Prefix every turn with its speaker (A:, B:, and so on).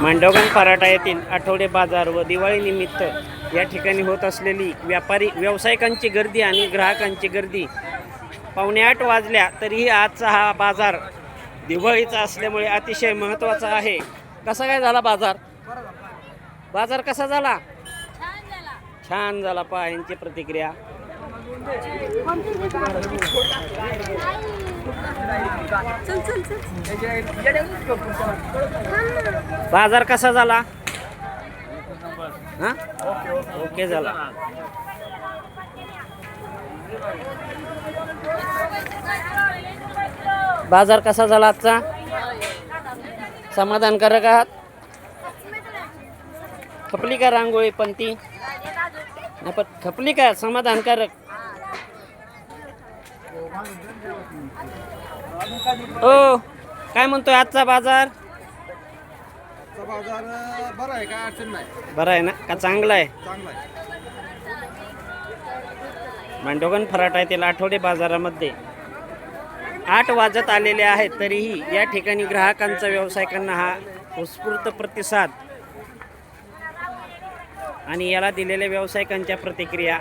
A: मांडवगण पराठा येथील आठवडे बाजार व दिवाळी निमित्त या ठिकाणी होत असलेली व्यापारी व्यावसायिकांची गर्दी आणि ग्राहकांची गर्दी पावणे आठ वाजल्या तरीही आजचा हा बाजार दिवाळीचा असल्यामुळे अतिशय महत्त्वाचा आहे. कसा काय झाला बाजार? बाजार कसा झाला? छान झाला. पहा यांची प्रतिक्रिया.
B: चल चल चल.
A: बाजार कसा झाला? हा? ओके झाला. बाजार कसा झाला आजचा? समाधानकारक आहात? खपली का रांगोळी पण ती नाही पण खपली का? समाधानकारक. हो. काय म्हणतोय आजचा बाजार?
C: बाजार बरा आहे काय अडचण नाही.
A: बरा आहे ना? का चांगला आहे?
C: चांगला आहे.
A: मांडोगण फराटा येथील आठवडे बाजारामध्ये. आठ वाजत आलेले आहेत तरीही या ठिकाणी ग्राहकांचा व्यावसायिकांना हा उत्स्फूर्त प्रतिसाद आणि याला दिलेल्या व्यावसायिकांच्या प्रतिक्रिया